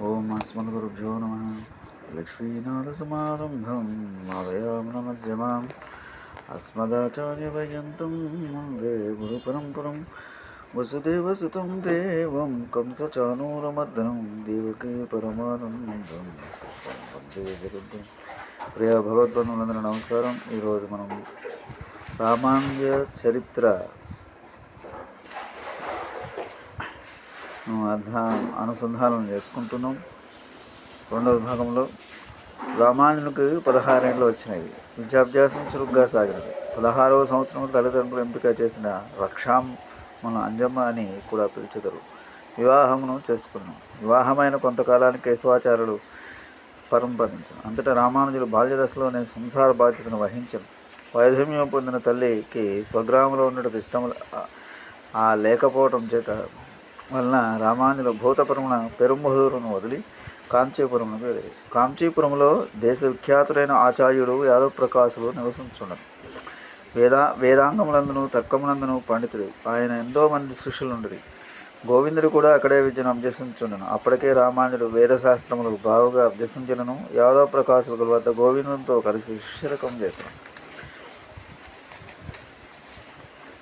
ఓం అస్మద్గురుభ్యో నమ. లక్ష్మీనాథసమారంభం. మాదయామనమధ్యమాం అస్మదాచార్యపర్యంతం వందే గురు గురుపరంపరం. వసుదేవసుతం దేవం కంసచానూరమర్దనం. దేవకీ పరమానందం వందే జగద్గురు ప్రియ భగవద్బంధువులందరూ నమస్కారం ఈరోజు మనం రామాంజ చరిత్ర అర్థ అనుసంధానం చేసుకుంటున్నాం. రెండవ భాగంలో రామాయణునికి పదహారేళ్ళు వచ్చినవి విద్యాభ్యాసం చురుగ్గా సాగినది. పదహారవ సంవత్సరంలో తల్లిదండ్రులు ఎంపిక చేసిన రక్షాం మన అంజమ్మ అని కూడా పిలుచుదరు వివాహమును చేసుకున్నాం. వివాహమైన కొంతకాలానికి కేశవాచార్యులు పరంపదించను అంతటా రామానుజులు బాల్య దశలోనే సంసార బాధ్యతను వహించను. వైధమ్యం పొందిన తల్లికి స్వగ్రామంలో ఉండటం ఇష్టం ఆ లేకపోవటం చేత వలన రామానుజుల భూతపురమున పెరుంబదూరును వదిలి కాంచీపురమునకు వెళ్ళి కాంచీపురంలో దేశవిఖ్యాతుడైన ఆచార్యుడు యాదవ ప్రకాశులు నివసించుండను వేదా వేదాంగములందును తర్కమునందును పండితుడు. ఆయన ఎంతో మంది శిష్యులుండరి. గోవిందుడు కూడా అక్కడే విద్యను అభ్యసించుండను. అప్పటికే రామానుజుడు వేదశాస్త్రములకు బావుగా అభ్యసించలను యాదవ ప్రకాశుల వద్ద గోవిందునితో కలిసి శిష్యరకం చేశాను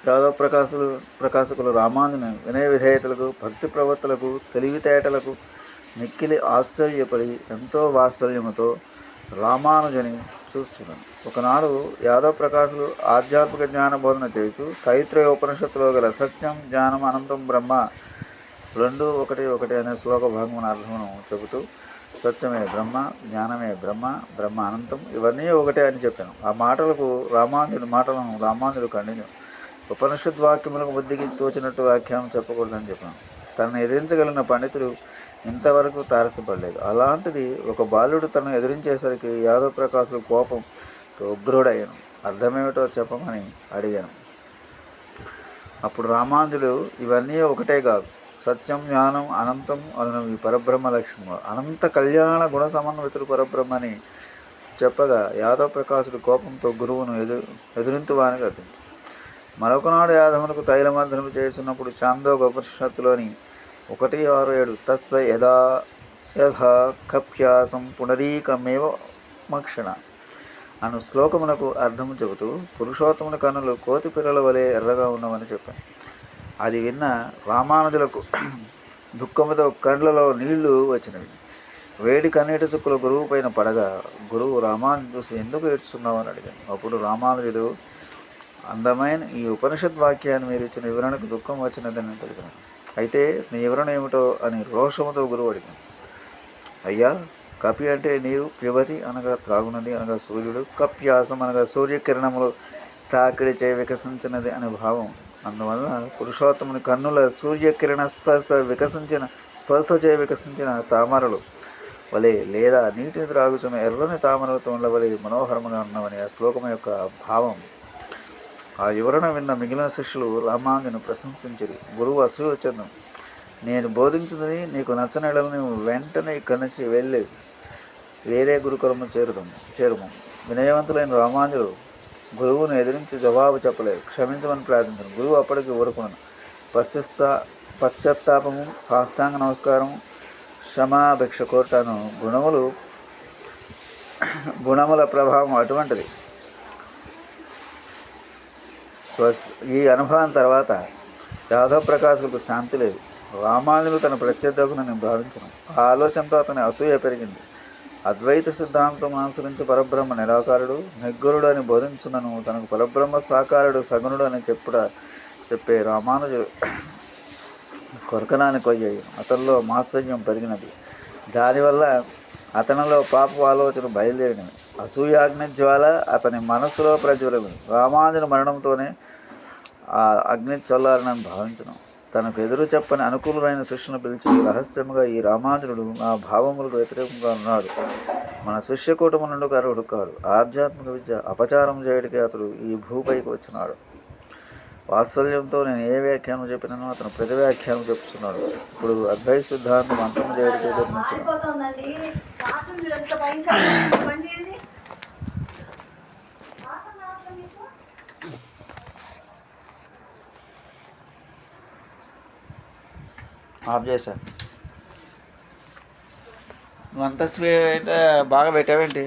యాదవ ప్రకాశులు ప్రకాశకులు రామానుని వినయ విధేయతలకు భక్తి ప్రవర్తలకు తెలివితేటలకు మిక్కిలి ఆశ్చర్యపడి ఎంతో వాత్సల్యముతో రామానుజని చూస్తున్నాను ఒకనాడు యాదవ ప్రకాశులు ఆధ్యాత్మిక జ్ఞాన బోధన చేయుచు తైత్రయ ఉపనిషత్తులో గల సత్యం జ్ఞానం అనంతం బ్రహ్మ రెండు ఒకటి ఒకటి అనే శ్లోక భాగమున అర్థమును చెబుతూ సత్యమే బ్రహ్మ జ్ఞానమే బ్రహ్మ బ్రహ్మ అనంతం ఇవన్నీ ఒకటే అని చెప్పాను. ఆ మాటలకు రామానుజుడి మాటలను రామానుజుడు ఖండించాను ఉపనిషద్ వాక్యములకు బుద్ధికి తోచినట్టు వ్యాఖ్యానం చెప్పకూడదని చెప్పాను. తనను ఎదిరించగలిగిన పండితుడు ఇంతవరకు తారసపడలేదు. అలాంటిది ఒక బాలుడు తనను ఎదిరించేసరికి యాదవ్ ప్రకాశుల కోపం ఉగ్రుడయ్యాను. అర్థమేమిటో చెప్పమని అడిగాను. అప్పుడు రామానుజుడు ఇవన్నీ ఒకటే కాదు. సత్యం జ్ఞానం అనంతం అను ఈ పరబ్రహ్మ లక్ష్యము అనంత కళ్యాణ గుణ సమన్వితుడు పరబ్రహ్మని చెప్పగా యాదవ్ ప్రకాశుడు కోపంతో గురువును ఎదురు ఎదురింతువాని గర్తించు మరొకనాడు యాదవులకు తైలమర్దనము చేస్తున్నప్పుడు చాందోగోపనిషత్తులోని ఒకటి ఆరు ఏడు తస్స యథా యథా కప్యాసం పునరీకమేవ మక్షణ అను శ్లోకమునకు అర్థం చెబుతూ పురుషోత్తముని కన్నులు కోతి పిల్లల వలె ఎర్రగా ఉన్నవని చెప్పాను. అది విన్న రామానుజులకు దుఃఖముతో కండ్లలో నీళ్ళు వచ్చినవి. వేడి కన్నీటి చుక్కలు గురువు పైన పడగా గురువు రామానుజు చూసి ఎందుకు ఏడ్చున్నావు అని అడిగాను. అప్పుడు రామానుజుడు అందమైన ఈ ఉపనిషత్ వాక్యాన్ని మీరు ఇచ్చిన వివరణకు దుఃఖం వచ్చినదని తెలిపాను అయితే నీ వివరణ ఏమిటో అని రోషముతో గురువు అడిగాను అయ్యా కపి అంటే నీరు పిబతి అనగా త్రాగునది అనగా సూర్యుడు కప్యాసం అనగా సూర్యకిరణములు తాకిడి చే వికసించినది అనే భావం. అందువల్ల పురుషోత్తముని కన్నుల సూర్యకిరణ స్పర్శ వికసించిన స్పర్శ చే వికసించిన తామరలు వలె లేదా నీటిని త్రాగుచున్న ఎర్రని తామరలతో ఉండవలే మనోహరముగా ఉన్నవని ఆ శ్లోకం యొక్క భావం. ఆ వివరణ విన్న మిగిలిన శిష్యులు రామాంగను ప్రశంసించరు. గురువు అసూయ నేను బోధించినది నీకు నచ్చని వెంటనే ఇక్కడి నుంచి వెళ్ళి వేరే గురుకులము చేరుదాము చేరుము. వినయవంతులైన రామాంజులు గురువును ఎదిరించి జవాబు చెప్పలేదు. క్షమించమని ప్రార్థించను. గురువు అప్పటికి ఊరుకున్నాను పశ్చిస్తా పశ్చాత్తాపము సాష్టాంగ నమస్కారం క్షమాభిక్ష కోరుతాను. గుణములు గుణముల ప్రభావం అటువంటిది. స్వస్ ఈ అనుభవం తర్వాత యాదవ్ ప్రకాశులకు శాంతి లేదు. రామానులు తన ప్రత్యర్థకును నేను భావించను. ఆ ఆలోచనతో అతని అసూయ పెరిగింది. అద్వైత సిద్ధాంతం అనుసరించి పరబ్రహ్మ నిరాకారుడు నిగ్గురుడు అని బోధించునను. తనకు పరబ్రహ్మ సాకారుడు సగునుడు అని చెప్పుడ చెప్పే రామానుజు కొరకనానికి కొయ్యాయి. అతనిలో మాత్సర్యం పెరిగినది. దానివల్ల అతనిలో పాప ఆలోచన బయలుదేరినవి అసూయాగ్ని జ్వాల అతని మనస్సులో ప్రజ్వలమి రామానుజుని మరణంతోనే ఆ అగ్ని చల్లారని భావించను. తనకు ఎదురు చెప్పని అనుకూలమైన శిష్యును పిలిచి రహస్యముగా ఈ రామానుజుడు నా భావములకు వ్యతిరేకంగా ఉన్నాడు. మన శిష్యకూటము నుండి అర్హుడు కాడు ఆధ్యాత్మిక విద్య అపచారం చేయడికి అతడు ఈ భూపైకి వచ్చినాడు. వాత్సల్యంతో నేను ఏ వ్యాఖ్యానం చెప్పినానో అతను ప్రతి వ్యాఖ్యానం చెప్తున్నాడు. ఇప్పుడు అద్వైత సిద్ధాంతం అంతం నిర్మించిన ఆఫ్ చేశాను నువ్వు అంత స్వీట్ బాగా పెట్టావేంటి?